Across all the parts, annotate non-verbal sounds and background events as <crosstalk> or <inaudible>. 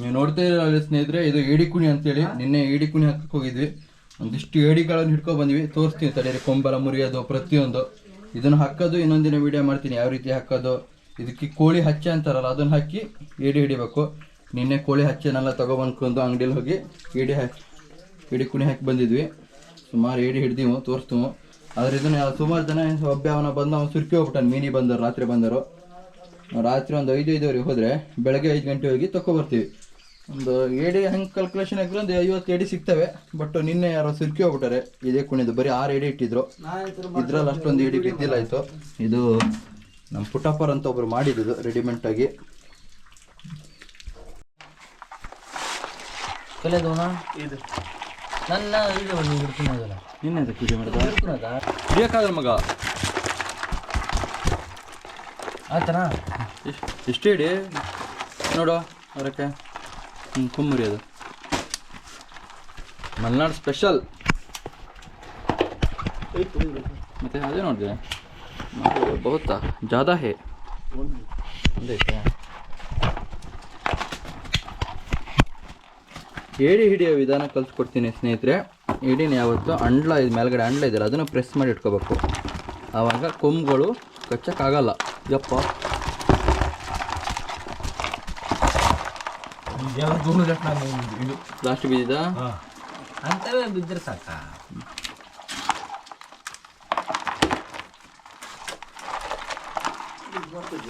ನೀವು ನೋಡ್ತಾ ಇರೋ ಸ್ನೇಹಿತರೆ ಇದು ಏಡಿ ಕುಣಿ ಅಂತೇಳಿ ನಿನ್ನೆ ಏಡಿ ಕುಣಿ ಹಾಕಕ್ಕೆ ಹೋಗಿದ್ವಿ. ಒಂದಿಷ್ಟು ಏಡಿಗಳನ್ನು ಹಿಡ್ಕೊಂಡು ಬಂದ್ವಿ. ತೋರಿಸ್ತೀನಿ ತಡೀರಿ ಕೊಂಬಲ ಮುರಿಯೋದು ಪ್ರತಿಯೊಂದು. ಇದನ್ನು ಹಾಕೋದು ಇನ್ನೊಂದಿನ ವಿಡಿಯೋ ಮಾಡ್ತೀನಿ ಯಾವ ರೀತಿ ಹಾಕೋದು. ಇದಕ್ಕೆ ಕೋಳಿ ಹಚ್ಚ ಅಂತಾರಲ್ಲ ಅದನ್ನು ಹಾಕಿ ಏಡಿ ಹಿಡಿಬೇಕು. ನಿನ್ನೆ ಕೋಳಿ ಹಚ್ಚೆನೆಲ್ಲ ತೊಗೊಬಂದ್ಕೊಂಡು ಅಂಗಡಿಯಲ್ಲಿ ಹೋಗಿ ಏಡಿ ಹಾಕಿ ಏಡಿ ಕುಣಿ ಹಾಕಿ ಬಂದಿದ್ವಿ. ಸುಮಾರು ಏಡಿ ಹಿಡ್ದೀವು ತೋರಿಸ್ತೀವಿ. ಆದ್ರೆ ಇದನ್ನು ಸುಮಾರು ಜನ ಒಬ್ಬ ಅವನ ಬಂದು ಅವ್ನು ಸುರ್ಕಿ ಹೋಗ್ಬಿಟ್ಟಾನೆ ಮೀನಿ ಬಂದರು ರಾತ್ರಿ ಬಂದರು. ರಾತ್ರಿ ಒಂದು ಐದು ಐದುವರೆಗೆ ಹೋದರೆ ಬೆಳಗ್ಗೆ ಐದು ಗಂಟೆ ಹೋಗಿ ತಗೊಬರ್ತೀವಿ ಒಂದು ಏಡಿ ಹೆಂಗೆ ಕ್ಯಾಲ್ಕುಲೇಷನ್ ಹಾಕಿದ್ರೆ ಒಂದು ಐವತ್ತು ಏಡಿ ಸಿಗ್ತವೆ ಬಟ್ ನಿನ್ನೆ ಯಾರೋ ಸಿರ್ಕಿ ಹೋಗ್ಬಿಟ್ಟಾರೆ. ಇದೇ ಕುಣಿದು ಬರೀ ಆರು ಏಡಿ ಇಟ್ಟಿದ್ರು. ಇದ್ರಲ್ಲಿ ಅಷ್ಟೊಂದು ಏಡಿ ಬಿದ್ದಿಲ್ಲ ಆಯ್ತು ಇದು ನಮ್ಮ ಪುಟ್ಟಪ್ಪರ್ ಅಂತ ಒಬ್ರು ಮಾಡಿದ್ದು ರೆಡಿಮೆಂಟ್ ಆಗಿ. ಕಲೆದೋಣ ಇದು. ನನ್ನ ಇದು ನೀವು ಹಿಡ್ಕೊಳೋದಲ್ಲ ನಿನ್ನೆ ಅದಕ್ಕೆ ವಿಡಿಯೋ ಮಾಡಿದ ಹಿಡ್ಕೊಳೋದಾ? ಹಿಡಿಯೋಕ್ಕಾಗಲ್ಲ ಮಗ. ಆತನಾ? ಇಷ್ಟು ಇಷ್ಟು ಇಡಿ. ನೋಡು ಅವರಕ್ಕೆ. ಹ್ಞೂ ಅದು. ಮಲೆನಾಡು ಸ್ಪೆಷಲ್ ಮತ್ತೆ ಅದೇ ನೋಡಿದೆ. ಬಹುತ, ಜಾದಾ ಹೇ? ಏಡಿ ಹಿಡಿಯೋ ವಿಧಾನ ಕಲ್ಸ್ಕೊಡ್ತೀನಿ ಸ್ನೇಹಿತರೆ. ಏಡಿನ ಯಾವತ್ತು ಅಂಡ್ಲ ಇದು ಮೇಲ್ಗಡೆ ಅಂಡ್ಲ ಇದೆಯಲ್ಲ, ಅದನ್ನು ಪ್ರೆಸ್ ಮಾಡಿ ಇಟ್ಕೋಬೇಕು. ಆವಾಗ ಕೊಂಬುಗಳು ಕಚ್ಚಕ್ಕಾಗಲ್ಲ. ಯಪ್ಪ. ಲಾಸ್ಟ್ ಬಿದ್ದಿದ ಅಂತವೇ ಬಿದ್ದರೆ ಸಾಕ?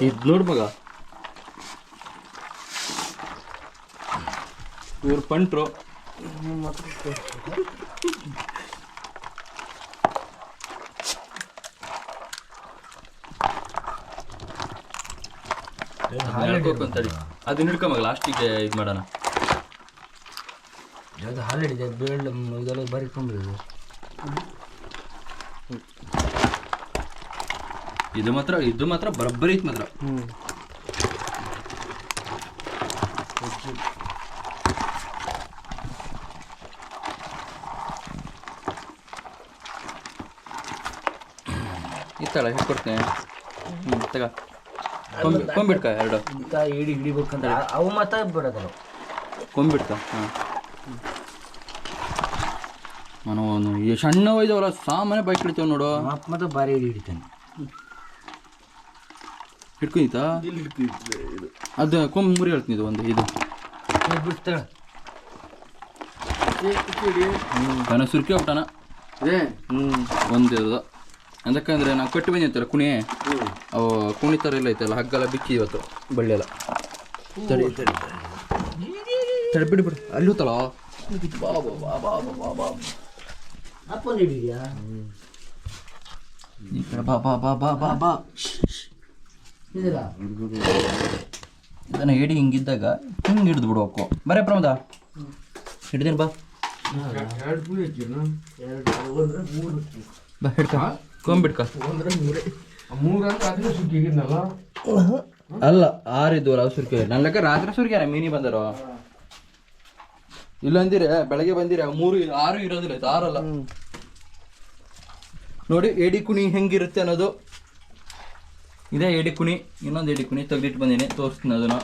ಇದು ನೋಡು ಮಗ. ಇವ್ರು ಪಂಟ್ರು ಅದನ್ನ ಹಿಡ್ಕೊಂಬಾಗ ಮಗ ಲಾಸ್ಟಿಗೆ ಇದು ಮಾಡೋಣ. ಅದು ಹಾಲು ಹಿಡಿದೆ? ಬೇಳೆ ಇದೆಲ್ಲ ಬರೀ ತುಂಬಿದೆ ಇದು ಮಾತ್ರ ಇದು ಮಾತ್ರ ಬರೋಬ್ಬರಿ ಐತೆ ಮಾತ್ರ. ಇತ್ತಳ ಹಿಡ್ಕೊಡ್ತೇನೆ ಹ್ಞೂ ತಗ. ಕೊಂಬಿಡ್ಕ ಎರಡು. ಇಂಥ ಹಿಡಿ ಹಿಡಿಬೇಕಂದ್ರೆ ಅವು ಮಾತ್ರ ಬಿಡೋದಲ್ಲ ಕೊಂಬಿಡ್ಕ ಹಾಂ. ಈ ಸಣ್ಣ ಇದಾವಲ್ಲ ಸಾಮಾನ್ಯ ಬೈಕ್ ಹಿಡಿತೇವೆ ನೋಡು. ಮತ್ತೆ ಮಾತ್ರ ಭಾರಿ ಹಿಡಿತೇನೆ. ಹಿಡಿತಾನೆ ಹಿಡ್ಕೊಂತ ಅದು ಕೊಂಬ್ ಮುರಿ ಹೇಳ್ತೀನಿ ಇದು ಒಂದು ಇದು. ಬಿಡ್ತಾಳೆ. ನಾನು ಸುರ್ಕಿ ಹೋಗ್ತಾನ ಹ್ಞೂ ಒಂದು ಇರೋದು. ಅದಕ್ಕಂದ್ರೆ ನಾವು ಕಟ್ಟಿ ಬಂದಿತ್ತಲ್ಲ ಕುಣಿ ಅವು ಕುಣಿ ಥರ ಎಲ್ಲ ಐತಲ್ಲ ಹಗ್ಗೆಲ್ಲ ಬಿಚ್ಚಿ ಇವತ್ತು ಬಳ್ಳಿಯಲ್ಲ ತಡಿ ತಡಿ ಬಿಡು ಬಿಡು. ಅಲ್ಲಿ ಹೋತಲ್ಲ ಬಾ ಬಾ ಬಾ ಬಾ ಬಾ ಬಾ ಬಾ. ಅಪ್ಪನ ಹಿಡಿದ್ಯಾ ಈ ಕಡೆ ಬಾ ಬಾ ಬಾ ಬಾ ಬಾ ಬಾ. ಇದನ್ನ ಏಡಿ ಹಿಂಗಿದ್ದಾಗ ಹಿಂಗೆ ಹಿಡಿದು ಬಿಡ್ಬೇಕು ಬರೇ ಪ್ರಮದ. ಹಿಡ್ದೀನಿ ಬಾ. ಬಾ ಹಿಡ್ಕ. ಕೊಂಬಿಡ್ಕ ಅಲ್ಲ ಆರಿದ್ವು ಅಲ್ಲ ಸುರ್ಕೆ ನನ್ನ ಲೆಕ್ಕ ರಾತ್ರಿ ಸುರ್ಗ್ಯಾರ ಮೀನಿ ಬಂದರು? ಇಲ್ಲಂದಿರ ಬೆಳಗ್ಗೆ ಬಂದಿರ ಮೂರು ಆರು ಇರೋದಿಲ್ಲ ಇದು ಆರಲ್ಲ. ನೋಡಿ ಏಡಿ ಕುಣಿ ಹೆಂಗಿರುತ್ತೆ ಅನ್ನೋದು. ಇದೇ ಏಡಿ ಕುಣಿ ಇನ್ನೊಂದು ಎಡಿ ಕುಣಿ ತೆಗ್ದಿಟ್ಟು ಬಂದೀನಿ ತೋರಿಸ್ತೀನಿ ಅದನ್ನ.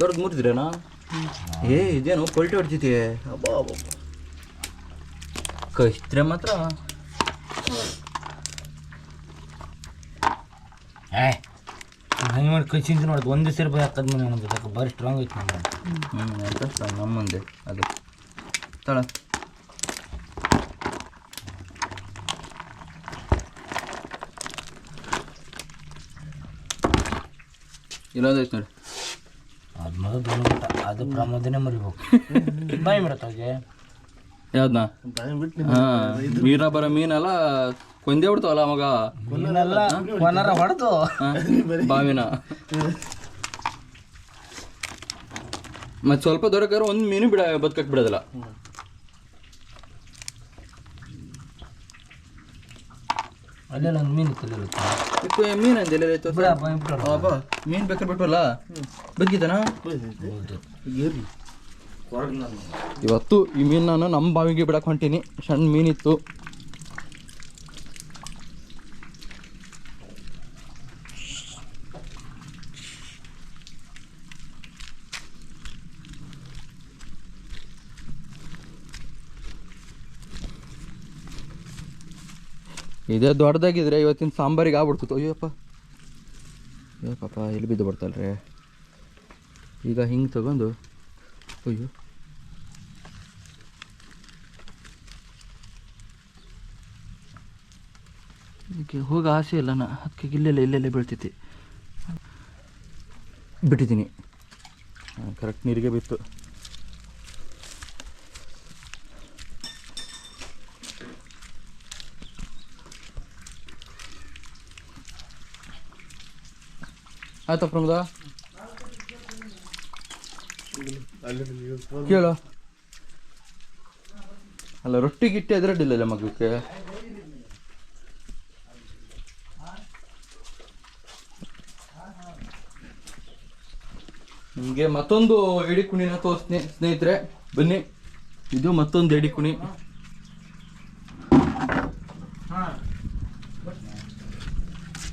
ದೊಡ್ಡದು ಮುರಿದ್ರೇನಾ ಏ ಇದೇನು ಕೊಲ್ಟಿ ಹೊಡ್ತಿದ್ದೆ ಅಬ್ಬಾ ಅಬ್ಬಾ. ಕಷ್ಟ್ರೆ ಮಾತ್ರ. ಏ ಹಂಗೆ ಮಾಡಿ ಕೈ ಚಿಂತೆ ನೋಡೋದು ಒಂದೇ ಸೇರಿ ಬೈ ಹಾಕದ್ ಮನೆ ಅನ್ನೋದು ಯಾಕೆ ಭಾರಿ ಸ್ಟ್ರಾಂಗ್ ಐತೆ ನಮ್ಮ ಹ್ಞೂ ಅಂತ ನಮ್ಮ ಮುಂದೆ ಅದು. ತಳ. ಇಲ್ಲೋದೈತೆ ನೋಡಿ. ಅದು ಮೊದಲು ಅದು ಪ್ರಮೋದನೆ ಮರಿಬೇಕು. <laughs> ಬಾಯಿ ಬಿಡತ್ತಾಗೆ ಯಾವ್ದನ್ನ ಮೀನ ಬರೋ ಮೀನೆಲ್ಲ ಕೊಂದೇ ಬಿಡ್ತಾವಲ್ಲ ಮಗ? ಕೊನಾರ ಹೊಡೆದು? ಬಾವಿನ. ಮತ್ತೆ ಸ್ವಲ್ಪ ದೊರಕಾರ ಒಂದು ಮೀನು ಬಿಡ ಬದುಕಕ್ಕೆ ಬಿಡೋದಿಲ್ಲ. ಒಂದು ಮೀನು ಇತ್ತು ಮೀನು ಅಂದ ಎಲ್ಲ ಆಯ್ತು ಬಿಡ ಬಾಯಿ ಬಿಡೋಣ ಅಬ್ಬಾ ಮೀನು ಬೇಕಾದ್ರೆ ಬಿಟ್ವಲ್ಲ? ಬದುಕಿದ್ದಾನ? ಇವತ್ತು ಈ ಮೀನನ್ನು ನಮ್ಮ ಬಾವಿಗೆ ಬಿಡಕ್ಕೆ ಹೊಂಟೀನಿ. ಸಣ್ಣ ಮೀನಿತ್ತು. ಇದೇ ದೊಡ್ಡದಾಗಿದ್ರೆ ಇವತ್ತಿನ ಸಾಂಬಾರಿಗೆ ಆಗ್ಬಿಡ್ತಿತ್ತು. ಅಯ್ಯಪ್ಪ. ಏ ಪಾಪ, ಎಲ್ಲಿ ಬಿದ್ದು ಬರ್ತಾಳ್ರಿ ಈಗ ಹಿಂಗೆ ತಗೊಂಡು, ಅಯ್ಯೋ. ಇದಕ್ಕೆ ಹೋಗ ಆಸೆ ಇಲ್ಲ, ನಾ ಅದಕ್ಕೆ ಇಲ್ಲೆಲ್ಲ, ಇಲ್ಲೆಲ್ಲೇ ಬೀಳ್ತೈತಿ ಬಿಟ್ಟಿದ್ದೀನಿ. ಕರೆಕ್ಟ್ ನೀರಿಗೆ ಬಿತ್ತು. ಆಯ್ತಾ ಪ್ರಮೋದ? ಕೇಳು. ಅಲ್ಲ, ರೊಟ್ಟಿ ಗಿಟ್ಟಿ ಅದ್ರಡ್ಡಿಲ್ಲ ಮಗಕ್ಕೆ ನಿಮಗೆ ಮತ್ತೊಂದು ಎಡಿ ಕುಣಿನ ತೋರಿಸ್ತೀನಿ ಸ್ನೇಹಿತರೆ, ಬನ್ನಿ. ಇದು ಮತ್ತೊಂದು ಎಡಿ ಕುಣಿ.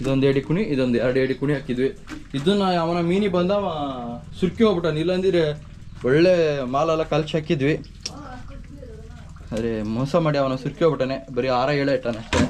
ಇದೊಂದು ಎಡಿ ಕುಣಿ, ಇದೊಂದು ಎರಡು ಎಡಿ ಕುಣಿ ಹಾಕಿದ್ವಿ. ಇದನ್ನ ಅವನ ಮೀನಿ ಬಂದ ಸುರ್ಕಿ ಹೋಗ್ಬಿಟ್ಟಾನ ಇಲ್ಲಂದಿರೆ ಒಳ್ಳೆ ಮಾಲೆಲ್ಲ ಕಲ್ಚಿ ಹಾಕಿದ್ವಿ. ಅರೆ, ಮೋಸ ಮಾಡಿ ಅವನ ಸುರ್ಕಿ ಹೋಗ್ಬಿಟ್ಟಾನೆ. ಬರೀ ಆರ ಏಳೆ ಇಟ್ಟಾನೆ ಅಷ್ಟೇ.